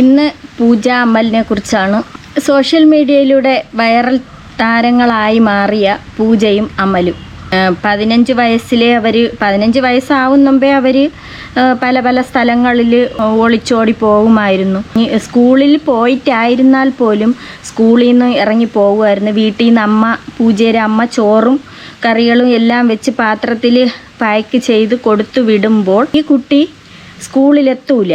ഇന്ന് പൂജ അമ്മലിനെ കുറിച്ചാണ്. സോഷ്യൽ മീഡിയയിലൂടെ വൈറൽ താരങ്ങളായി മാറിയ പൂജയും അമലും. പതിനഞ്ച് വയസ്സിലെ അവർ പതിനഞ്ച് വയസ്സാവും മുമ്പേ അവർ പല പല സ്ഥലങ്ങളിൽ ഒളിച്ചോടി പോകുമായിരുന്നു. സ്കൂളിൽ പോയിട്ടായിരുന്നാൽ പോലും സ്കൂളിൽ നിന്ന് ഇറങ്ങി പോകുമായിരുന്നു. വീട്ടിൽ നിന്ന് അമ്മ പൂജയുടെ അമ്മ ചോറും കറികളും എല്ലാം വെച്ച് പാത്രത്തിൽ പാക്ക് ചെയ്ത് കൊടുത്തു വിടുമ്പോൾ ഈ കുട്ടി സ്കൂളിലെത്തൂല.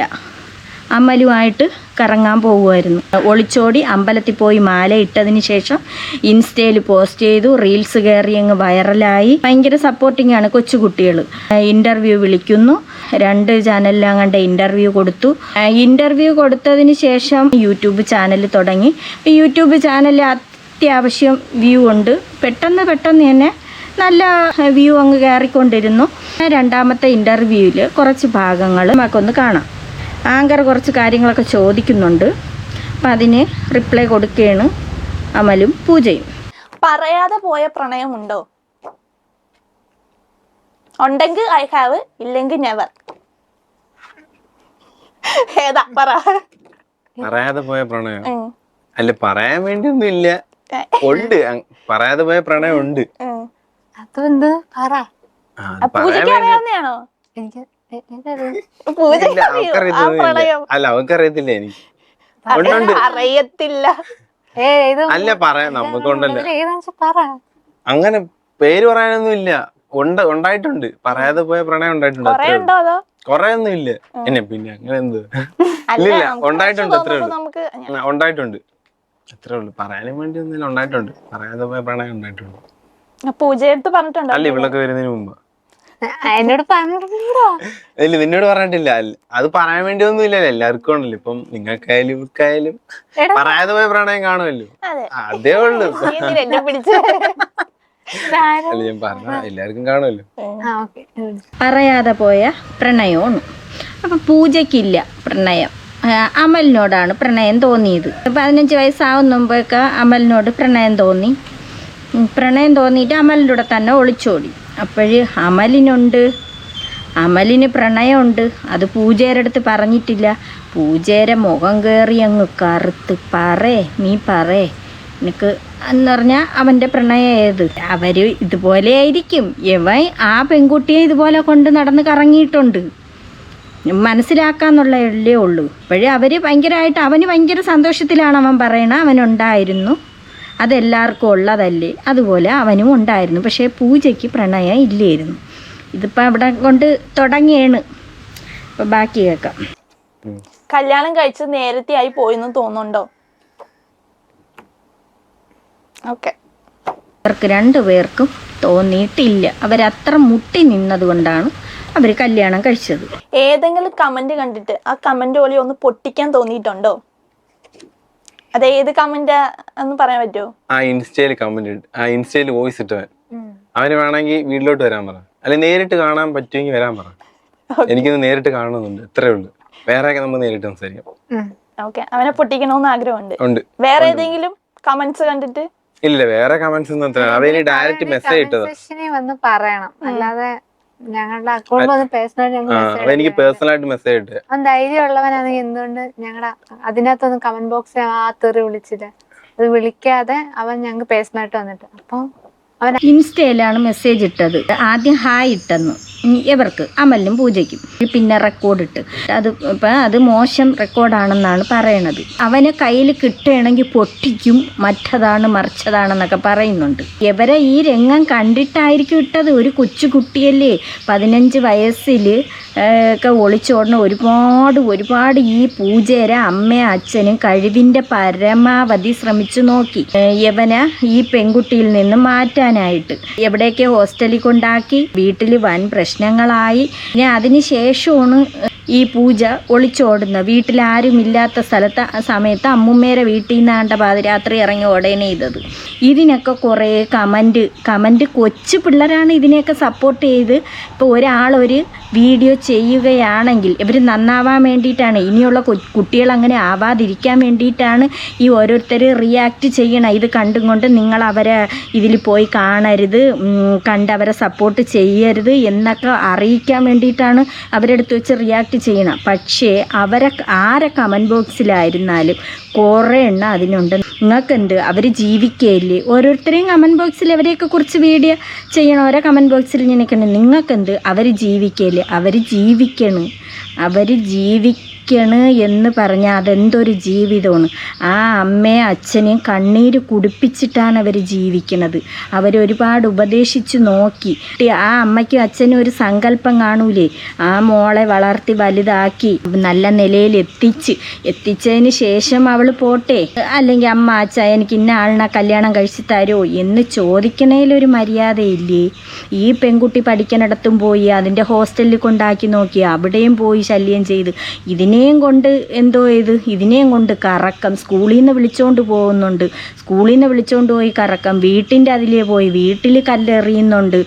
അമ്മലുമായിട്ട് കറങ്ങാൻ പോകുമായിരുന്നു ഒളിച്ചോടി അമ്പലത്തിൽ പോയി മാല ഇട്ടതിന് ശേഷം ഇൻസ്റ്റയിൽ പോസ്റ്റ് ചെയ്തു റീൽസ് കയറി അങ്ങ് വൈറലായി. ഭയങ്കര സപ്പോർട്ടിംഗ് ആണ് കൊച്ചുകുട്ടികൾ ഇന്റർവ്യൂ വിളിക്കുന്നു. രണ്ട് ചാനലിലും അങ്ങണ്ട് ഇന്റർവ്യൂ കൊടുത്തു. ഇന്റർവ്യൂ കൊടുത്തതിന് ശേഷം യൂട്യൂബ് ചാനൽ തുടങ്ങി. യൂട്യൂബ് ചാനലിൽ അത്യാവശ്യം വ്യൂ ഉണ്ട്. പെട്ടെന്ന് പെട്ടെന്ന് തന്നെ നല്ല വ്യൂ അങ്ങ് കയറിക്കൊണ്ടിരുന്നു. രണ്ടാമത്തെ ഇന്റർവ്യൂവിൽ കുറച്ച് ഭാഗങ്ങൾ നമുക്കൊന്ന് കാണാം. ആങ്കർ കുറച്ച് കാര്യങ്ങളൊക്കെ ചോദിക്കുന്നുണ്ട്. അപ്പം അതിന് റിപ്ലൈ കൊടുക്കുകയാണ് അമലും പൂജയും. പറയാതെ പോയ പ്രണയമുണ്ടോ? ഉണ്ടെങ്കിൽ ഐ ഹാവ് ഇല്ലെങ്കിൽ നെവർ ഏതാ? പറ. പറയാതെ പോയ പ്രണയം. അല്ല പറയാൻ വേണ്ടി ഒന്നും ഇല്ല ഉണ്ട് പറയാതെ പോയ പ്രണയം ഉണ്ട്. അതെന്ത് പറ പൂജയ്ക്ക് അറിയാവുന്നതാണോ? എനിക്ക് അല്ല അവക്കറിയത്തില്ല എനിക്ക്. അറിയത്തില്ല. അല്ല പറയാം നമുക്കുണ്ടല്ലോ അങ്ങനെ പേര് പറയാനൊന്നും ഇല്ല ഉണ്ട് ഉണ്ടായിട്ടുണ്ട്. പറയാതെ പോയ പ്രണയം ഉണ്ടായിട്ടുണ്ട് കൊറേ ഒന്നും ഇല്ല എന്നെ പിന്നെ അങ്ങനെ എന്ത് ഇല്ല ഉണ്ടായിട്ടുണ്ട്, അത്രേ ഉള്ളൂ. ഉണ്ടായിട്ടുണ്ട്. അത്രേ ഉള്ളു. പറയാനും വേണ്ടി ഒന്നും ഉണ്ടായിട്ടുണ്ട്. പറയാതെ പോയ പ്രണയം ഉണ്ടായിട്ടുണ്ട്. പൂജയെടുത്ത് പറഞ്ഞിട്ടുണ്ട്? അല്ല ഇവളൊക്കെ വരുന്നതിന് മുമ്പ്. എന്നോട് പറഞ്ഞിട്ടുണ്ടോ? ഇല്ല നിന്നോട് പറഞ്ഞിട്ടില്ല. അത് പറയാൻ വേണ്ടി ഒന്നും ഇല്ലല്ലോ എല്ലാവർക്കും ഉണ്ടല്ലോ. ഇപ്പം നിങ്ങൾക്കായാലും ഇവർക്കായാലും. പറയാതെ പോയ പ്രണയം കാണുമല്ലോ. അതെ. അതേ ഉള്ളു. നീ എന്നെ പിടിച്ച്? ഇതാരാ? അല്ല ഞാൻ പറഞ്ഞ എല്ലാവർക്കും കാണുമല്ലോ. ആ ഓക്കെ. പറയാതെ പോയ പ്രണയമാണ്. അപ്പൊ പൂജക്കില്ല പ്രണയം. അമലിനോടാണ് പ്രണയം തോന്നിയത്. പതിനഞ്ച് വയസ്സാവുന്ന മുമ്പൊക്കെ അമലിനോട് പ്രണയം തോന്നി. പ്രണയം തോന്നിയിട്ട് അമലിന്റെ കൂടെ തന്നെ ഒളിച്ചോടി. അപ്പോഴ് അമലിനുണ്ട്. അമലിന് പ്രണയമുണ്ട്. അത് പൂജയുടെ അടുത്ത് പറഞ്ഞിട്ടില്ല. പൂജയുടെ മുഖം കയറി അങ്ങ് കറുത്ത് പറേ നീ പറേ. എനിക്ക് എന്ന് പറഞ്ഞാൽ അവന്റെ പ്രണയം ഏത്? അവർ ഇതുപോലെ ആയിരിക്കും. ഇവൻ ആ പെൺകുട്ടിയെ ഇതുപോലെ കൊണ്ട് നടന്ന് കറങ്ങിയിട്ടുണ്ട്. മനസ്സിലാക്കാന്നുള്ളതല്ലേ ഉള്ളൂ. ഇപ്പോഴേ അവർ ഭയങ്കരമായിട്ട് അവന് ഭയങ്കര സന്തോഷത്തിലാണ് അവൻ പറയണ. അവനുണ്ടായിരുന്നു. അതെല്ലാവർക്കും ഉള്ളതല്ലേ? അതുപോലെ അവനും ഉണ്ടായിരുന്നു. പക്ഷേ പൂജയ്ക്ക് പ്രണയം ഇല്ലായിരുന്നു. ഇതിപ്പോൾ അവിടെ കൊണ്ട് തുടങ്ങിയാണ്. അപ്പോൾ ബാക്കി കേൾക്കാം കല്യാണം കഴിച്ച് നേരത്തെ ആയി പോയെന്ന് തോന്നുന്നുണ്ടോ? ഓക്കെ. അവർക്ക് രണ്ടുപേർക്കും തോന്നിയിട്ടില്ല. അവരത്ര മുട്ടി നിന്നതുകൊണ്ടാണ് അവർ കല്യാണം കഴിച്ചത്. ഏതെങ്കിലും കമന്റ് കണ്ടിട്ട് ആ കമന്റ് പോലെ ഒന്ന് പൊട്ടിക്കാൻ തോന്നിയിട്ടുണ്ടോ? അത് ഏത് കമന്റ് എന്ന് പറയാൻ പറ്റുമോ ആ ഇൻസ്റ്റയിൽ കമന്റ് ആ ഇൻസ്റ്റയിൽ വോയിസ് ഇട്ടവൻ. അവന് വേണമെങ്കിൽ വീട്ടിലോട്ട് വരാൻ പറ. അല്ലെ നേരിട്ട് കാണാൻ പറ്റുമെങ്കിൽ വരാൻ പറ. എനിക്കൊന്ന് നേരിട്ട് കാണണമെന്നുണ്ട്. ഇത്രേ ഉള്ളൂ. വേറെ നമ്മൾ നേരിട്ട് സംസാരിക്കാം. ഓക്കെ അവനെ പൊട്ടിക്കണമെന്ന് ആഗ്രഹമുണ്ട്. ഉണ്ട്. വേറെ ഏതെങ്കിലും കമന്റ്സ് കണ്ടിട്ട്? ഇല്ല വേറെ കമന്റ്സ് ഒന്നും അത്ര അവന് ഡയറക്റ്റ് മെസ്സേജ് ഇട്ടത്. വന്ന് പറയണം. അല്ലാതെ ഞങ്ങളുടെ അക്കൗണ്ട് അവൻ എനിക്ക് പേഴ്സണൽ ആയിട്ട് മെസ്സേജ് ഇട്ട്. ധൈര്യം ഉള്ളവനാണെങ്കിൽ എന്തുകൊണ്ട് ഞങ്ങളുടെ അതിനകത്തൊന്ന് കമന്റ് ബോക്സ് ആ തെറി വിളിച്ചില്ല. അത് വിളിക്കാതെ അവൻ ഞങ്ങൾക്ക് പേഴ്സണലായിട്ട് വന്നിട്ട്. അപ്പം അവൻ ഇൻസ്റ്റയിലാണ് മെസ്സേജ് ഇട്ടത്. ആദ്യം ഹായ് ഇട്ടെന്നു. ഇവർക്ക് അമലിനും പൂജയ്ക്കും. പിന്നെ റെക്കോർഡ് ഇട്ട്. അത് ഇപ്പം അത് മോശം റെക്കോർഡാണെന്നാണ് പറയണത്. അവനെ കയ്യിൽ കിട്ടുകയാണെങ്കിൽ പൊട്ടിക്കും മറ്റതാണ് മറിച്ചതാണെന്നൊക്കെ പറയുന്നുണ്ട്. ഇവരെ ഈ രംഗം കണ്ടിട്ടായിരിക്കും ഇട്ടത്. ഒരു കൊച്ചു കുട്ടിയല്ലേ പതിനഞ്ച് വയസ്സിൽ ഒക്കെ ഒളിച്ചോടണ ഒരുപാട് ഒരുപാട് ഈ പൂജേര അമ്മയും അച്ഛനും കഴിവിന്റെ പരമാവധി ശ്രമിച്ചു നോക്കി. യവന ഈ പെൺകുട്ടിയിൽ നിന്ന് മാറ്റാനായിട്ട്. എവിടെയൊക്കെ ഹോസ്റ്റലിൽ കൊണ്ടാക്കി വീട്ടിൽ വൻ പ്രശ്നങ്ങളായി. പിന്നെ അതിന് ശേഷമാണ് ഈ പൂജ ഒളിച്ചോടുന്നത്. ഇല്ലാത്ത സ്ഥലത്ത് സമയത്ത് അമ്മുമ്മേരെ വീട്ടിൽ നിന്നാണ്ട പാതിരാത്രി ഇറങ്ങി ഓടേനെ ചെയ്തത്. ഇതിനൊക്കെ കുറേ കമന്റ് കമന്റ് കൊച്ചു പിള്ളേരാണ് ഇതിനെയൊക്കെ സപ്പോർട്ട് ചെയ്ത്. ഇപ്പോൾ ഒരാളൊരു വീഡിയോ ചെയ്യുകയാണെങ്കിൽ ഇവർ നന്നാവാൻ വേണ്ടിയിട്ടാണ്. ഇനിയുള്ള കുട്ടികൾ അങ്ങനെ ആവാതിരിക്കാൻ വേണ്ടിയിട്ടാണ് ഈ ഓരോരുത്തർ റിയാക്ട് ചെയ്യണം. ഇത് കണ്ടും കൊണ്ട് നിങ്ങൾ അവരെ ഇതിൽ പോയി കാണരുത്. കണ്ടവരെ സപ്പോർട്ട് ചെയ്യരുത് എന്നൊക്കെ അതൊക്കെ അറിയിക്കാൻ വേണ്ടിയിട്ടാണ് അവരെടുത്ത് വെച്ച് റിയാക്ട് ചെയ്യണം പക്ഷേ അവരെ ആരെ കമന്റ് ബോക്സിലായിരുന്നാലും കുറേ എണ്ണ അതിനുണ്ട്. നിങ്ങൾക്കെന്ത്? അവർ ജീവിക്കുകയില്ലേ ഓരോരുത്തരെയും കമന്റ് ബോക്സിൽ അവരെയൊക്കെ കുറിച്ച് വീഡിയോ ചെയ്യണം. ഓരോ കമന്റ് ബോക്സിൽ ഉണ്ട് നിങ്ങൾക്കെന്ത്? അവർ ജീവിക്കുകയില്ലേ അവർ ജീവിക്കണം. അവർ ജീവിക്കണ് എന്ന് പറഞ്ഞാൽ അതെന്തൊരു ജീവിതമാണ്. ആ അമ്മയും അച്ഛനെയും കണ്ണീര് കുടിപ്പിച്ചിട്ടാണ് അവർ ജീവിക്കുന്നത് അവരൊരുപാട് ഉപദേശിച്ച് നോക്കി. ആ അമ്മയ്ക്കും അച്ഛനും ഒരു സങ്കല്പം കാണൂലേ? ആ മോളെ വളർത്തി വലുതാക്കി നല്ല നിലയിൽ എത്തിച്ച്. എത്തിച്ചതിന് ശേഷം അവൾ പോട്ടെ? അല്ലെങ്കിൽ അമ്മ അച്ഛ എനിക്ക് ഇന്ന ആളിനെ കല്യാണം കഴിച്ചു തരുമോ എന്ന് ചോദിക്കണേലൊരു മര്യാദയില്ലേ? ഈ പെൺകുട്ടി പഠിക്കാനിടത്തും പോയി അതിന്റെ ഹോസ്റ്റലിൽ കൊണ്ടാക്കി നോക്കി. അവിടെയും പോയി ശല്യം ചെയ്ത്. ഇതിനെയും കൊണ്ട് എന്തോ ഇത്? ഇതിനെയും കൊണ്ട് കറക്കം സ്കൂളിൽ നിന്ന് വിളിച്ചോണ്ട് പോകുന്നുണ്ട്. സ്കൂളിൽ നിന്ന് വിളിച്ചോണ്ട് പോയി കറക്കം. വീട്ടിന്റെ അതിലേ പോയി. വീട്ടിൽ കല്ലെറിയുന്നുണ്ട്.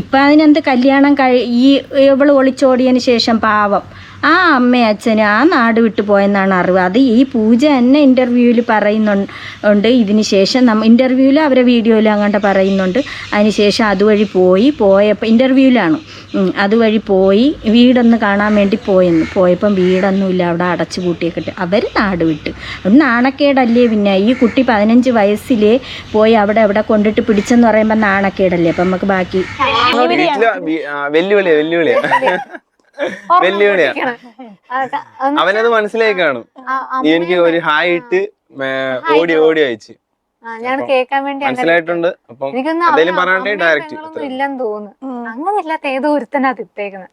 ഇപ്പം അതിനെന്ത് കല്യാണം കഴി ഈ ഇവൾ ഒളിച്ചോടിയതിന് ശേഷം പാവം. ആ അമ്മയും അച്ഛനും ആ നാട് വിട്ടു പോയെന്നാണ് അറിവ്. അത് ഈ പൂജ തന്നെ ഇന്റർവ്യൂവിൽ പറയുന്നുണ്ട് ഇതിന് ശേഷം നമ്മൾ ഇന്റർവ്യൂവിൽ അവരെ വീഡിയോയിൽ അങ്ങോട്ട് പറയുന്നുണ്ട്. അതിന് ശേഷം അതുവഴി പോയി പോയപ്പോൾ ഇന്റർവ്യൂവിലാണ് അതുവഴി പോയി വീടൊന്ന് കാണാൻ വേണ്ടി പോയെന്ന്. പോയപ്പം വീടൊന്നുമില്ല അവിടെ അടച്ചു പൂട്ടിയൊക്കെ അവർ നാട് വിട്ട്. നാണക്കേടല്ലേ പിന്നെ. ഈ കുട്ടി പതിനഞ്ച് വയസ്സിലേ പോയി അവിടെ അവിടെ കൊണ്ടിട്ട് പിടിച്ചെന്ന് പറയുമ്പോൾ നാണക്കേടല്ലേ. അപ്പം നമുക്ക് ബാക്കി വെല്ലുവിളിയാ വെല്ലുവിളിയാ. വെല്ലുവിളിയാ അതൊക്കെ ഒന്ന് അവനത് മനസ്സിലായി കാണും. എനിക്ക് ഒരു ഹായ് ഇട്ട് ഓടി ഓടി അയച്ച്. ഞാൻ കേൾക്കാൻ വേണ്ടി മനസ്സിലായിട്ടുണ്ട്. അപ്പം പറയണ്ടേ ഡയറക്റ്റ് ഇല്ലെന്ന് തോന്നുന്നു. അങ്ങനെ ഇല്ലാത്ത ഏതോ ഒരുത്തനാ തിട്ടേക്കുന്നത്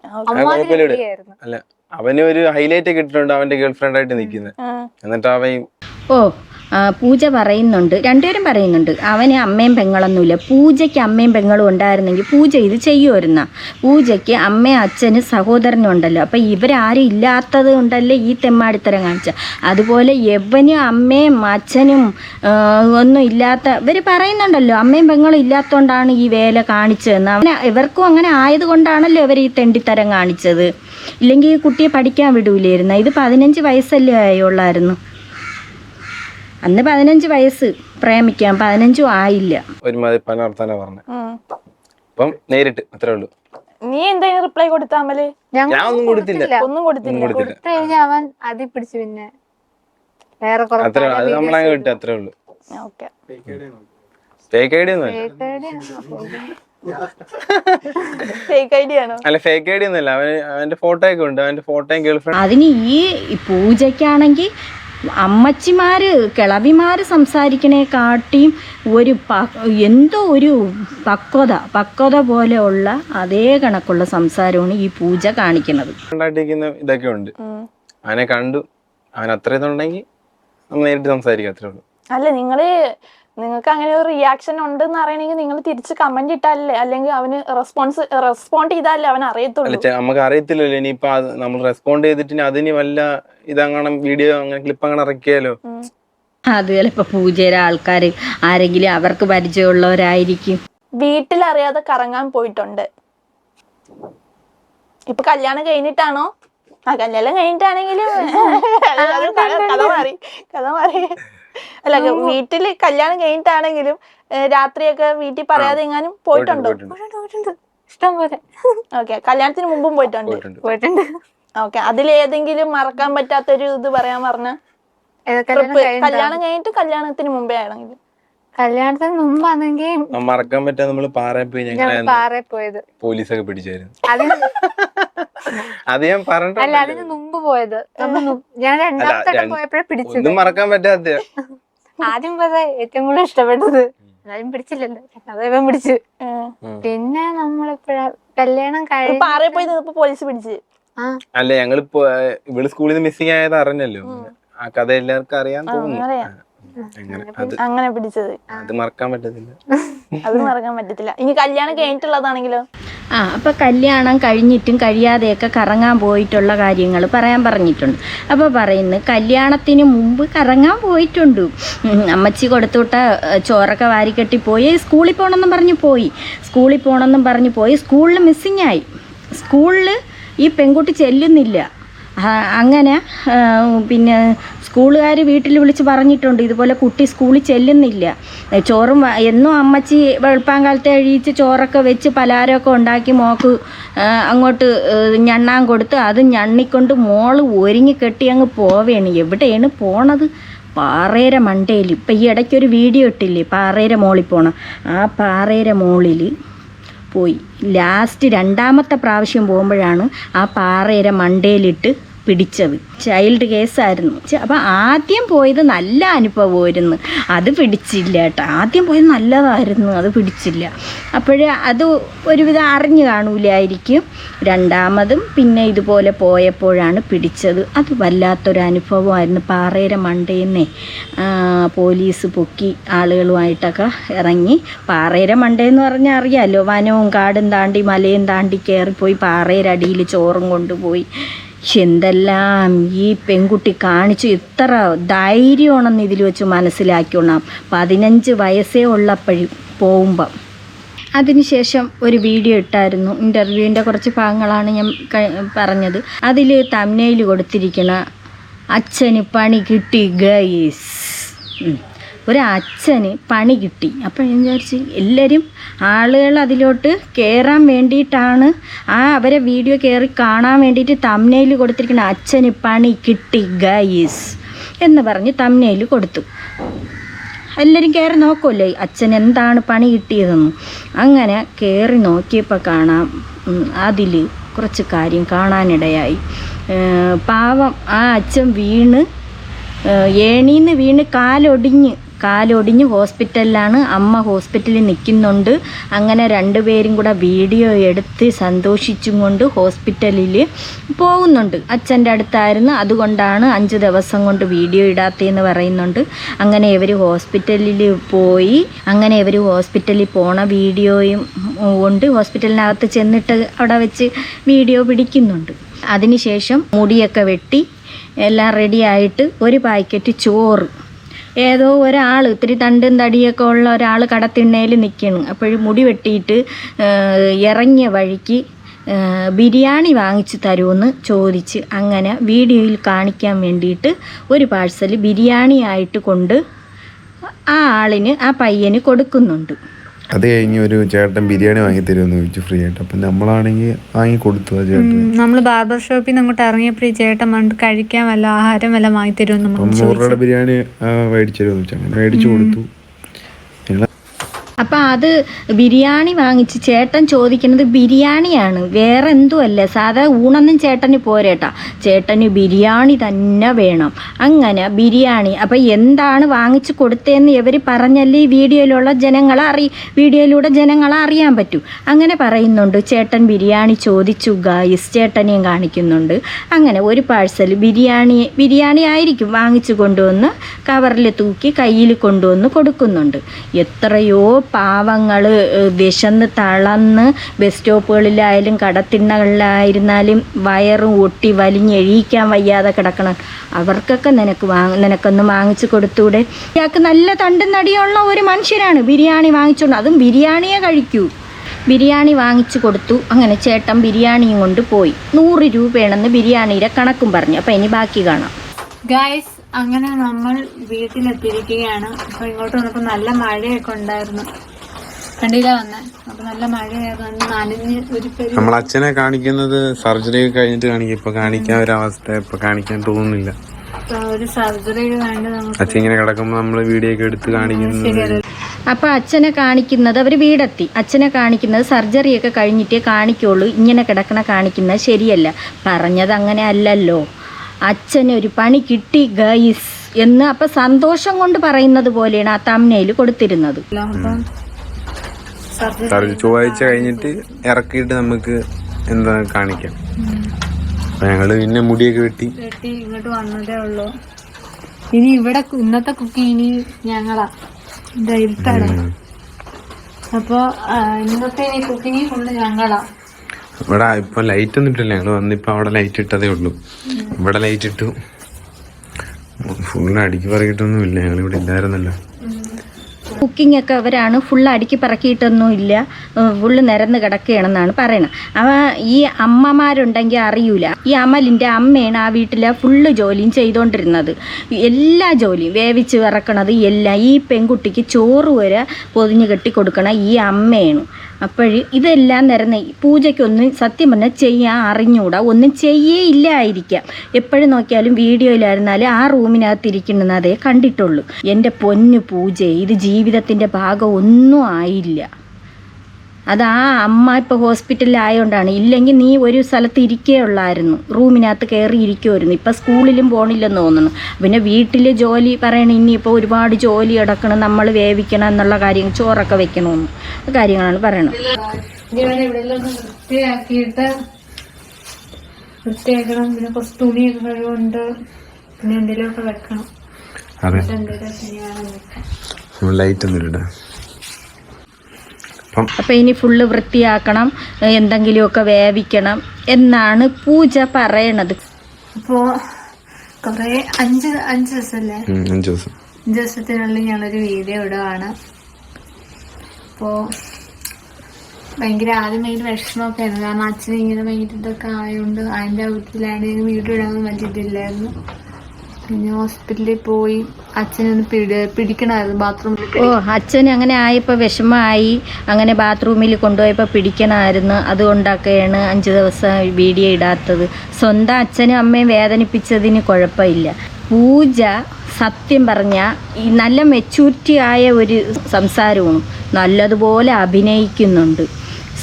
അല്ല അവന് ഒരു ഹൈലൈറ്റ് ഒക്കെ ഇട്ടിട്ടുണ്ട് അവന്റെ ഗേൾഫ്രണ്ട് ആയിട്ട് നിൽക്കുന്നത് എന്നിട്ട് അവൻ ഓ പൂജ പറയുന്നുണ്ട്. രണ്ടുപേരും പറയുന്നുണ്ട് അവന് അമ്മയും പെങ്ങളൊന്നുമില്ല. പൂജയ്ക്ക് അമ്മയും പെങ്ങളും ഉണ്ടായിരുന്നെങ്കിൽ പൂജ ഇത് ചെയ്യുമായിരുന്ന. പൂജയ്ക്ക് അമ്മയും അച്ഛനും സഹോദരനും ഉണ്ടല്ലോ. അപ്പം ഇവരാരും ഇല്ലാത്തത് കൊണ്ടല്ലേ ഈ തെമ്മാടിത്തരം കാണിച്ച അതുപോലെ യവനും അമ്മയും അച്ഛനും ഒന്നും ഇല്ലാത്ത ഇവർ പറയുന്നുണ്ടല്ലോ അമ്മയും പെങ്ങളും ഇല്ലാത്തതുകൊണ്ടാണ് ഈ വേല കാണിച്ചതെന്ന്. അവന് ഇവർക്കും അങ്ങനെ ആയതുകൊണ്ടാണല്ലോ ഇവർ ഈ തെണ്ടിത്തരം കാണിച്ചത്. ഇല്ലെങ്കിൽ ഈ കുട്ടിയെ പഠിക്കാൻ വിടൂലായിരുന്നു? ഇത് പതിനഞ്ച് വയസ്സല്ലേ ആയുള്ളായിരുന്നു. അന്ന് പതിനഞ്ച് വയസ്സ് പ്രേമിക്കാൻ പതിനഞ്ചും ആയില്ല. ഒരുമാതിരി പല വർത്താനം പറഞ്ഞു ഉം. അപ്പം നേരിട്ട് അത്രേ ഉള്ളൂ. നീ എന്തായാലും റിപ്ലൈ കൊടുത്ത അമൽ? ഞാൻ ഒന്നും കൊടുത്തില്ല. ഒന്നും കൊടുത്തില്ല. കൊടുത്തില്ല. കൊടുത്തു കഴിഞ്ഞാൽ അവൻ അതി പിടിച്ചു പിന്നെ വേറെ അത്ര അത് നമ്മളങ്ങ് വിട്ടു അത്രേ ഉള്ളൂ. ഓക്കെ. ഫേക്ക് അല്ല. ഫേക്ക് ഐഡിയ ആണോ? അല്ല ഫേക്ക് ഐഡി ഒന്നും അല്ല. അവന്റെ ഫോട്ടോ ഒക്കെ ഉണ്ട്. അവന്റെ ഫോട്ടോയും ഗേൾഫ്രണ്ട് അതിന് ഈ പൂജയ്ക്കാണെങ്കിൽ അമ്മച്ചിമാര് കിളവിമാര് സംസാരിക്കണേക്കാട്ടിയും ഒരു പ എന്തോ ഒരു പക്വത പക്വത പോലെയുള്ള അതേ കണക്കുള്ള സംസാരമാണ് ഈ പൂജ കാണിക്കുന്നത്. ഇതൊക്കെ ഉണ്ട്. അവനെ കണ്ടു. അവൻ അത്ര ഇതുണ്ടെങ്കിൽ നേരിട്ട് സംസാരിക്കും അത്രേ ഉള്ളൂ. അല്ല നിങ്ങൾ നിങ്ങൾക്ക് അങ്ങനെ ഒരു റിയാക്ഷൻ ഉണ്ട് എന്ന് അറിയണമെങ്കിൽ നിങ്ങൾ തിരിച്ച് കമന്റ് ഇട്ടാലേ അല്ലെങ്കിൽ അവന് റെസ്പോൺസ് റെസ്പോണ്ട് ചെയ്താലേ അവൻ അല്ല അറിയത്തുള്ളൂ നമുക്ക് അറിയത്തില്ലല്ലോ. ഇനിയിപ്പൊ നമ്മൾ റെസ്പോണ്ട് ചെയ്തിട്ട് അതിന് വല്ല ഇതങ്ങനെ വീഡിയോ അങ്ങനെ ക്ലിപ്പ് അങ്ങനെ ഇറക്കിയാലോ. അത് ചിലപ്പോ പൂജയുടെ ആൾക്കാർ ആരെങ്കിലും അവർക്ക് പരിചയമുള്ളവരായിരിക്കും. വീട്ടിൽ അറിയാതെ കറങ്ങാൻ പോയിട്ടുണ്ട്. ഇപ്പൊ കല്യാണം കഴിഞ്ഞിട്ടാണോ? ആ കല്യാണം കഴിഞ്ഞിട്ടാണെങ്കിലും കഥ മാറി കഥ മാറി. അല്ല വീട്ടിൽ കല്യാണം കഴിഞ്ഞിട്ടാണെങ്കിലും രാത്രിയൊക്കെ വീട്ടിൽ പറയാതെ എങ്ങാനും പോയിട്ടുണ്ടോ? പോയിട്ടുണ്ട് ഇഷ്ടം പോലെ. ഓക്കെ കല്യാണത്തിന് മുമ്പും പോയിട്ടുണ്ട്. പോയിട്ടുണ്ട്. ഓക്കെ. അതിലേതെങ്കിലും മറക്കാൻ പറ്റാത്തൊരു ഇത് പറയാൻ പറഞ്ഞ കല്യാണം കഴിഞ്ഞിട്ടാ? കല്യാണം കഴിഞ്ഞിട്ട് കല്യാണത്തിന് മുമ്പേ ആണെങ്കിൽ കല്യാണത്തിന് മുമ്പാണെങ്കിൽ മറക്കാൻ പറ്റാ നമ്മൾ പാറയിൽ പോയി ഞങ്ങൾ പാറയിൽ പോയത് പോലീസൊക്കെ പിടിച്ചായിരുന്നു. അതിന് അത് ഞാൻ അല്ല അതിന് മുമ്പ് പോയത്. ഞാൻ രണ്ടാമത്തെ പോയപ്പോഴേ പിടിച്ചത്. മറക്കാൻ പറ്റാത്ത. ആദ്യം പോയത് ഏറ്റവും കൂടുതൽ ഇഷ്ടപ്പെട്ടത്. എന്നാലും പിടിച്ചില്ലല്ലോ. അതേപ്പം പിടിച്ചു. പിന്നെ നമ്മളിപ്പോഴാ കല്യാണം കഴിഞ്ഞു പാറയിൽ പോയി പോലീസ് പിടിച്ച്. അല്ല ഞങ്ങളിപ്പോ ഇവൾ സ്കൂളിൽ നിന്ന് മിസ്സിംഗ് ആയത് അറിഞ്ഞല്ലോ. ആ കഥ എല്ലാവർക്കും അറിയാൻ തോന്നുന്നു. അങ്ങനെ പിടിച്ചത്. അത് മറക്കാൻ പറ്റത്തില്ല. അത് മറക്കാൻ പറ്റത്തില്ല. ഇനി കല്യാണം കഴിഞ്ഞിട്ടുള്ളതാണെങ്കിലോ? ആ അപ്പോൾ കല്യാണം കഴിഞ്ഞിട്ടും കഴിയാതെയൊക്കെ കറങ്ങാൻ പോയിട്ടുള്ള കാര്യങ്ങൾ പറയാൻ പറഞ്ഞിട്ടുണ്ട്. അപ്പോൾ പറയുന്നു കല്യാണത്തിന് മുമ്പ് കറങ്ങാൻ പോയിട്ടുണ്ട്. അമ്മച്ചി കൊടുത്തുവിട്ട ചോറൊക്കെ വാരിക്കെട്ടി പോയി സ്കൂളിൽ പോകണമെന്നും പറഞ്ഞു പോയി. സ്കൂളിൽ പോകണമെന്നും പറഞ്ഞു പോയി. സ്കൂളിൽ മിസ്സിങ് ആയി. സ്കൂളിൽ ഈ പെൺകുട്ടി ചെല്ലുന്നില്ല. അങ്ങനെ പിന്നെ സ്കൂളുകാർ വീട്ടിൽ വിളിച്ച് പറഞ്ഞിട്ടുണ്ട് ഇതുപോലെ കുട്ടി സ്കൂളിൽ ചെല്ലുന്നില്ല. ചോറും എന്നും അമ്മച്ചി വെളുപ്പാങ്കാലത്തെ അഴിയിച്ച് ചോറൊക്കെ വെച്ച് പലഹാരമൊക്കെ ഉണ്ടാക്കി മോക്ക് അങ്ങോട്ട് ഞണ്ണാൻ കൊടുത്ത് അത് ഞണ്ണിക്കൊണ്ട് മോൾ ഒരുങ്ങി കെട്ടി അങ്ങ് പോവേണ്. എവിടെയാണ് പോണത്? പാറേര മണ്ടയിൽ ഇപ്പം ഈ ഇടയ്ക്കൊരു വീഡിയോ ഇട്ടില്ലേ? പാറേര മോളിൽ പോണം. ആ പാറേര മോളിൽ പോയി. ലാസ്റ്റ് രണ്ടാമത്തെ പ്രാവശ്യം പോകുമ്പോഴാണ് ആ പാറയുടെ മണ്ടയിലിട്ട് പിടിച്ചത്. ചൈൽഡ് കേസായിരുന്നു. അപ്പം ആദ്യം പോയത് നല്ല അനുഭവമായിരുന്നു. അത് പിടിച്ചില്ല കേട്ടോ. ആദ്യം പോയത് നല്ലതായിരുന്നു. അത് പിടിച്ചില്ല. അപ്പോഴേ അത് ഒരുവിധം അറിഞ്ഞു കാണൂലായിരിക്കും. രണ്ടാമതും പിന്നെ ഇതുപോലെ പോയപ്പോഴാണ് പിടിച്ചത്. അത് വല്ലാത്തൊരു അനുഭവമായിരുന്നു. പാറയുടെ മണ്ടയിൽ പോലീസ് പൊക്കി ആളുകളുമായിട്ടൊക്കെ ഇറങ്ങി. പാറയുടെ മണ്ടയെന്ന് പറഞ്ഞാൽ അറിയാമല്ലോ വനവും കാടും താണ്ടി മലയും താണ്ടി കയറിപ്പോയി പാറയുടെ അടിയിൽ ചോറും കൊണ്ടുപോയി. ശ്ശെ, എന്തെല്ലാം ഈ പെൺകുട്ടി കാണിച്ചു ഇത്ര ധൈര്യമാണെന്ന് ഇതിൽ വെച്ച് മനസ്സിലാക്കിയോണം. പതിനഞ്ച് വയസ്സേ ഉള്ളപ്പോഴും പോകുമ്പം. അതിനുശേഷം ഒരു വീഡിയോ ഇട്ടായിരുന്നു. ഇന്റർവ്യൂവിന്റെ കുറച്ച് ഭാഗങ്ങളാണ് ഞാൻ പറഞ്ഞത്. അതിൽ തമ്നയിൽ കൊടുത്തിരിക്കണ അച്ഛന് പണി കിട്ടി ഗൈസ് ഒരു അച്ഛന് പണി കിട്ടി. അപ്പോൾ ഞാൻ വിചാരിച്ച് എല്ലാവരും ആളുകൾ അതിലോട്ട് കയറാൻ വേണ്ടിയിട്ടാണ് ആ അവരെ വീഡിയോ കയറി കാണാൻ വേണ്ടിയിട്ട് തമ്നയിൽ കൊടുത്തിരിക്കുന്ന അച്ഛന് പണി കിട്ടി ഗൈസ് എന്ന് പറഞ്ഞ് തമ്നയിൽ കൊടുത്തു. എല്ലാവരും കയറി നോക്കുമല്ലേ അച്ഛൻ എന്താണ് പണി കിട്ടിയതെന്ന്. അങ്ങനെ കയറി നോക്കിയപ്പോൾ കാണാം അതിൽ കുറച്ച് കാര്യം കാണാനിടയായി. പാവം ആ അച്ഛൻ വീണ് ഏണീന്ന് വീണ് കാലൊടിഞ്ഞ് കാലൊടിഞ്ഞ് ഹോസ്പിറ്റലിലാണ് അമ്മ ഹോസ്പിറ്റലിൽ നിൽക്കുന്നുണ്ട്. അങ്ങനെ രണ്ടുപേരും കൂടെ വീഡിയോ എടുത്ത് സന്തോഷിച്ചും കൊണ്ട് ഹോസ്പിറ്റലിൽ പോകുന്നുണ്ട്. അച്ഛന്റെ അടുത്തായിരുന്നു. അതുകൊണ്ടാണ് അഞ്ച് ദിവസം കൊണ്ട് വീഡിയോ ഇടാത്തതെന്ന് പറയുന്നുണ്ട്. അങ്ങനെ ഇവർ ഹോസ്പിറ്റലിൽ പോയി. അങ്ങനെ ഇവർ ഹോസ്പിറ്റലിൽ പോണ വീഡിയോയും കൊണ്ട് ഹോസ്പിറ്റലിനകത്ത് ചെന്നിട്ട് അവിടെ വെച്ച് വീഡിയോ പിടിക്കുന്നുണ്ട്. അതിനുശേഷം മുടിയൊക്കെ വെട്ടി. എല്ലാം റെഡിയായിട്ട് ഒരു പാക്കറ്റ് ചോറ് ഏതോ ഒരാൾ ഇത്തിരി തണ്ടും തടിയൊക്കെ ഉള്ള ഒരാൾ കടത്തിണ്ണയിൽ നിൽക്കണം അപ്പോഴും മുടി വെട്ടിയിട്ട് ഇറങ്ങിയ വഴിക്ക് ബിരിയാണി വാങ്ങിച്ചു തരുമെന്ന് ചോദിച്ച് അങ്ങനെ വീഡിയോയിൽ കാണിക്കാൻ വേണ്ടിയിട്ട് ഒരു പാഴ്സൽ ബിരിയാണി ആയിട്ട് കൊണ്ട് ആ ആളിന് ആ പയ്യന് കൊടുക്കുന്നുണ്ട്. അത് കഴിഞ്ഞ് ഒരു ചേട്ടൻ ബിരിയാണി വാങ്ങി തരുമെന്ന് ചോദിച്ചു ഫ്രീ ആയിട്ട് അപ്പം നമ്മളാണെങ്കിൽ വാങ്ങി കൊടുത്തു ആ ചേട്ടൻ നമ്മൾ ബാർബർ ഷോപ്പിൽ നിന്ന് അങ്ങോട്ട് ഇറങ്ങിയപ്പോഴേ ചേട്ടൻ പറഞ്ഞിട്ട് കഴിക്കാൻ വല്ല ആഹാരം വല്ല വാങ്ങി തരുമെന്ന് നൂറ് രൂപയുടെ ബിരിയാണി മേടിച്ചു തരുമെന്ന് വെച്ചാൽ അങ്ങനെ മേടിച്ചു കൊടുത്തു. അപ്പം അത് ബിരിയാണി വാങ്ങിച്ച് ചേട്ടൻ ചോദിക്കുന്നത് ബിരിയാണിയാണ്. വേറെ എന്തുമല്ല സാധാ ഊണൊന്നും ചേട്ടന് പോരേട്ടാ. ചേട്ടന് ബിരിയാണി തന്നെ വേണം. അങ്ങനെ ബിരിയാണി. അപ്പം എന്താണ് വാങ്ങിച്ച് കൊടുത്തതെന്ന് ഇവർ പറഞ്ഞല്ലേ ഈ വീഡിയോയിലുള്ള ജനങ്ങളെ അറി വീഡിയോയിലൂടെ ജനങ്ങളെ അറിയാൻ പറ്റൂ. അങ്ങനെ പറയുന്നുണ്ട്. ചേട്ടൻ ബിരിയാണി ചോദിച്ചു ഗായസ് ചേട്ടനെയും കാണിക്കുന്നുണ്ട്. അങ്ങനെ ഒരു പാഴ്സൽ ബിരിയാണി ബിരിയാണി ആയിരിക്കും വാങ്ങിച്ചു കൊണ്ടുവന്ന് കവറിൽ തൂക്കി കയ്യിൽ കൊണ്ടുവന്ന് കൊടുക്കുന്നുണ്ട്. എത്രയോ പാവങ്ങൾ വിശന്ന് തളന്ന് ബസ് സ്റ്റോപ്പുകളിലായാലും കടത്തിണ്ണകളിലായിരുന്നാലും വയറും ഒട്ടി വലിഞ്ഞെഴിയിക്കാൻ വയ്യാതെ കിടക്കണം. അവർക്കൊക്കെ നിനക്ക് വാങ്ങ നിനക്കൊന്ന് വാങ്ങിച്ചു കൊടുത്തൂടെ? ഇയാൾക്ക് നല്ല തണ്ടും നടിയുള്ള ഒരു മനുഷ്യരാണ് ബിരിയാണി വാങ്ങിച്ചുകൊണ്ട് അതും ബിരിയാണിയെ കഴിക്കൂ. ബിരിയാണി വാങ്ങിച്ചു കൊടുത്തു. അങ്ങനെ ചേട്ടൻ ബിരിയാണിയും കൊണ്ട് പോയി. നൂറ് രൂപയാണെന്ന് ബിരിയാണിയുടെ കണക്കും പറഞ്ഞു. അപ്പം ഇനി ബാക്കി കാണാം. ഗായ്സ് അങ്ങനെ നമ്മൾ വീട്ടിലെത്തിയിരിക്കുകയാണ്. അപ്പൊ ഇങ്ങോട്ട് വന്നപ്പോ നല്ല മഴയൊക്കെ ഉണ്ടായിരുന്നു. കണ്ടില്ല വന്നേ? അപ്പൊ നല്ല മഴയൊക്കെ നനഞ്ഞ് ഒരു പെരു നമ്മൾ അച്ഛനെ കാണിക്കുന്നത് സർജറി കഴിഞ്ഞിട്ട് കാണിക്കും. ഇപ്പൊ കാണിക്കാൻ ഒരു അവസ്ഥ ഇപ്പൊ കാണിക്കാൻ തോന്നുന്നില്ല. ഒരു സർജറി വേണ്ട അച്ഛൻ ഇങ്ങനെ കിടക്കുമ്പോൾ നമ്മൾ വീഡിയോ ഒക്കെ എടുത്ത് കാണിക്കുന്നത്. അപ്പോൾ അച്ഛനെ കാണിക്കുന്നത് അവർ വീടെത്തി. അച്ഛനെ കാണിക്കുന്നത് സർജറിയൊക്കെ കഴിഞ്ഞിട്ടേ കാണിക്കുള്ളൂ. ഇങ്ങനെ കിടക്കണ കാണിക്കുന്നത് ശരിയല്ല. പറഞ്ഞത് അങ്ങനെ അല്ലല്ലോ. അച്ഛന് ഒരു പണി കിട്ടി ഗൈസ് എന്ന് അപ്പൊ സന്തോഷം കൊണ്ട് പറയുന്നത് പോലെയാണ് ആ തമ്മനയിൽ കൊടുത്തിരുന്നത്. ചൊവ്വാഴ്ച കഴിഞ്ഞിട്ട് ഇറക്കിയിട്ട് നമുക്ക് എന്താ കാണിക്കാം. ഞങ്ങൾ പിന്നെ മുടിയൊക്കെ വെട്ടി. വെട്ടി ഇങ്ങോട്ട് വന്നതേ ഉള്ളൂ. ഇനി ഇവിടെ ഇന്നത്തെ കുക്കി ഇനി ഞങ്ങളാ. അപ്പൊ ഇന്നത്തെ ഇനി കുക്കിംഗ് ഫുള്ള് ഞങ്ങളാ. ഇവിടെ ഇപ്പൊ ലൈറ്റ് ഒന്നും ഇട്ടില്ല. ഞങ്ങൾ വന്നിപ്പോ അവിടെ ലൈറ്റ് ഇട്ടതേ ഉള്ളൂ. ഇവിടെ ലൈറ്റ് ഇട്ടു. ഫുള്ള് അടിക്ക് പറക്കിട്ടൊന്നും ഇല്ല. ഞങ്ങൾ ഇവിടെ ഇല്ലായിരുന്നല്ലോ. കുക്കിംഗ് ഒക്കെ അവരാണ്. ഫുൾ അടുക്കി പറക്കിയിട്ടൊന്നും ഇല്ല. ഫുള്ള് നിരന്ന് കിടക്കുകയാണെന്നാണ് പറയുന്നത്. അവ ഈ അമ്മമാരുണ്ടെങ്കിൽ അറിയൂല. ഈ അമലിന്റെ അമ്മയാണ് ആ വീട്ടിലെ ഫുള്ള് ജോലിയും ചെയ്തുകൊണ്ടിരുന്നത് എല്ലാ ജോലിയും വേവിച്ച് ഇറക്കണത് എല്ലാം ഈ പെൺകുട്ടിക്ക് ചോറ് വരെ പൊതിഞ്ഞ് കെട്ടി കൊടുക്കണ ഈ അമ്മയാണ്. അപ്പോൾ ഇതെല്ലാം നിരന്ന് പൂജയ്ക്കൊന്നും സത്യം പറഞ്ഞാൽ ചെയ്യാൻ അറിഞ്ഞുകൂടാ ഒന്നും ചെയ്യേ ഇല്ലായിരിക്കാം. എപ്പോഴും നോക്കിയാലും വീഡിയോയിലായിരുന്നാലും ആ റൂമിനകത്തിരിക്കുന്നതേ കണ്ടിട്ടുള്ളൂ. എന്റെ പൊന്നു പൂജ ഇത് ജീവിതത്തിന്റെ ഭാഗം ഒന്നും ആയില്ല. അത് ആ അമ്മ ഇപ്പോൾ ഹോസ്പിറ്റലിലായതുകൊണ്ടാണ് ഇല്ലെങ്കിൽ നീ ഒരു സ്ഥലത്ത് ഇരിക്കേ ഉള്ളായിരുന്നു. റൂമിനകത്ത് കയറി ഇരിക്കുമായിരുന്നു ഇപ്പം സ്കൂളിലും പോണില്ലെന്ന് തോന്നുന്നു. പിന്നെ വീട്ടിൽ ജോലി പറയണ ഇനിയിപ്പോൾ ഒരുപാട് ജോലി എടുക്കണം നമ്മൾ വേവിക്കണം എന്നുള്ള കാര്യം ചോറൊക്കെ വെക്കണമെന്ന് ആ കാര്യങ്ങളാണ് പറയണത്. വൃത്തിയാക്കിയിട്ട് വൃത്തിയാക്കണം. പിന്നെ കുറച്ച് തുണിയൊക്കെ കഴിവുണ്ട് പിന്നെ എന്തെങ്കിലുമൊക്കെ വെക്കണം. ലൈറ്റ് ഒന്നും ഇട അപ്പം അപ്പോൾ ഇനി ഫുള്ള് വൃത്തിയാക്കണം എന്തെങ്കിലുമൊക്കെ വേവിക്കണം എന്നാണ് പൂജ പറയണത്. അപ്പോൾ കുറേ അഞ്ച് അഞ്ച് ദിവസമല്ലേ ഉം, അഞ്ച് ദിവസം. അഞ്ച് ദിവസത്തിനുള്ളിൽ ഞാനൊരു വീഡിയോ ഇടുകയാണ് അപ്പോൾ ഭയങ്കര ആദ്യം ഭയങ്കര വിഷമമൊക്കെ ആയിരുന്നു കാരണം അച്ഛനെ ഇങ്ങനെ ഭയങ്കര ഇതൊക്കെ ആയതുകൊണ്ട് അതിന്റെ വീട്ടിലാണെങ്കിൽ വീഡിയോ ഇടാനൊന്നും പറ്റിയിട്ടില്ലായിരുന്നു. പിന്നെ ഹോസ്പിറ്റലിൽ പോയി അച്ഛനൊന്ന് പിടി പിടിക്കണമായിരുന്നു ബാത്റൂമിൽ ഓ അച്ഛൻ അങ്ങനെ ആയപ്പോൾ വിഷമമായി. അങ്ങനെ ബാത്റൂമിൽ കൊണ്ടുപോയപ്പോൾ പിടിക്കണമായിരുന്നു. അതുകൊണ്ടൊക്കെയാണ് അഞ്ച് ദിവസം വീഡിയോ ഇടാത്തത്. സ്വന്തം അച്ഛനും അമ്മയും വേദനിപ്പിച്ചതിന് കുഴപ്പമില്ല. പൂജ സത്യം പറഞ്ഞ ഈ നല്ല മെച്യൂരിറ്റി ആയ ഒരു സംസാരവും നല്ലതുപോലെ അഭിനയിക്കുന്നുണ്ട്.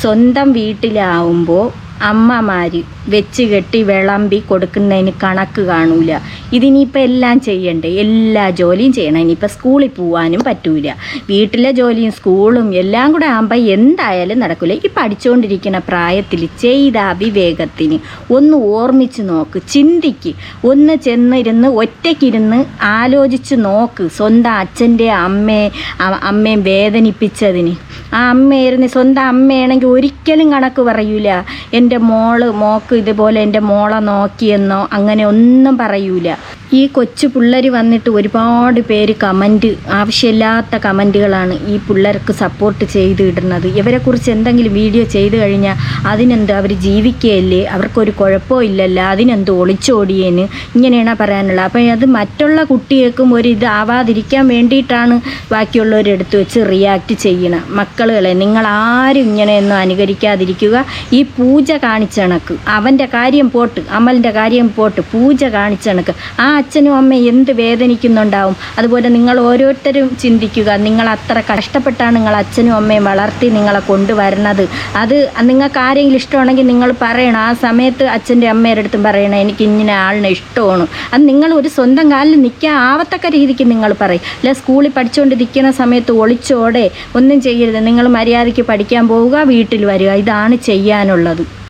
സ്വന്തം വീട്ടിലാവുമ്പോൾ അമ്മമാർ വെച്ച് കെട്ടി വിളമ്പി കൊടുക്കുന്നതിന് കണക്ക് കാണൂല. ഇതിനിപ്പോൾ എല്ലാം ചെയ്യണ്ടേ? എല്ലാ ജോലിയും ചെയ്യണം. ഇനിയിപ്പോൾ സ്കൂളിൽ പോവാനും പറ്റൂല. വീട്ടിലെ ജോലിയും സ്കൂളും എല്ലാം കൂടെ ആകുമ്പോൾ എന്തായാലും നടക്കില്ല ഈ പഠിച്ചുകൊണ്ടിരിക്കുന്ന പ്രായത്തിൽ ചെയ്ത അവിവേകത്തിന് ഒന്ന് ഓർമ്മിച്ച് നോക്ക് ചിന്തിക്ക്. ഒന്ന് ചെന്നിരുന്ന് ഒറ്റയ്ക്കിരുന്ന് ആലോചിച്ച് നോക്ക് സ്വന്തം അച്ഛന്റെ അമ്മയെ അമ്മയും വേദനിപ്പിച്ചതിന്. ആ അമ്മയായിരുന്നു സ്വന്തം അമ്മയാണെങ്കിൽ ഒരിക്കലും കണക്ക് പറയൂല. എന്റെ മോൾ മോക്ക് ഇതുപോലെ എന്റെ മോളെ നോക്കിയെന്നോ അങ്ങനെ ഒന്നും പറയൂല. ഈ കൊച്ചു പിള്ളേർ വന്നിട്ട് ഒരുപാട് പേര് കമന്റ് ആവശ്യമില്ലാത്ത കമന്റുകളാണ് ഈ പിള്ളേർക്ക് സപ്പോർട്ട് ചെയ്ത് ഇടുന്നത്. ഇവരെക്കുറിച്ച് എന്തെങ്കിലും വീഡിയോ ചെയ്ത് കഴിഞ്ഞാൽ അതിനെന്ത് അവർ ജീവിക്കുകയല്ലേ? അവർക്കൊരു കുഴപ്പമോ ഇല്ലല്ലോ? അതിനെന്ത് ഒളിച്ചോടിയേന്? ഇങ്ങനെയാണ് പറയാനുള്ളത്? അപ്പം അത് മറ്റുള്ള കുട്ടികൾക്കും ഒരു ഇതാവാതിരിക്കാൻ വേണ്ടിയിട്ടാണ് ബാക്കിയുള്ളവരെടുത്ത് വെച്ച് റിയാക്ട് ചെയ്യണം മക്കളുകളെ നിങ്ങൾ ആരും ഇങ്ങനെയൊന്നും അനുകരിക്കാതിരിക്കുക. ഈ പൂജ കാണിച്ചണക്ക്. അവന്റെ കാര്യം പോട്ട് അമലിന്റെ കാര്യം പോട്ട് പൂജ കാണിച്ചണക്ക്. ആ അച്ഛനും അമ്മയും എന്ത് വേദനിക്കുന്നുണ്ടാവും? അതുപോലെ നിങ്ങൾ ഓരോരുത്തരും ചിന്തിക്കുക. നിങ്ങൾ അത്ര കഷ്ടപ്പെട്ടാണ് നിങ്ങൾ അച്ഛനും അമ്മയും വളർത്തി നിങ്ങളെ കൊണ്ടുവരണത്. അത് നിങ്ങൾക്ക് ആരെങ്കിലും ഇഷ്ടമാണെങ്കിൽ നിങ്ങൾ പറയണം. ആ സമയത്ത് അച്ഛന്റെ അമ്മയുടെ അടുത്തും പറയണം. എനിക്ക് ഇങ്ങനെ ആളിനെ ഇഷ്ടമാണ്. അത് നിങ്ങൾ ഒരു സ്വന്തം കാലിൽ നിൽക്കാൻ ആവത്തക്ക രീതിക്ക് നിങ്ങൾ പറയും. അല്ലെ സ്കൂളിൽ പഠിച്ചുകൊണ്ട് നിൽക്കുന്ന സമയത്ത് ഒളിച്ചോടെ ഒന്നും ചെയ്യരുത്. നിങ്ങൾ മര്യാദയ്ക്ക് പഠിക്കാൻ പോവുക വീട്ടിൽ വരിക. ഇതാണ് ചെയ്യാനുള്ളത്.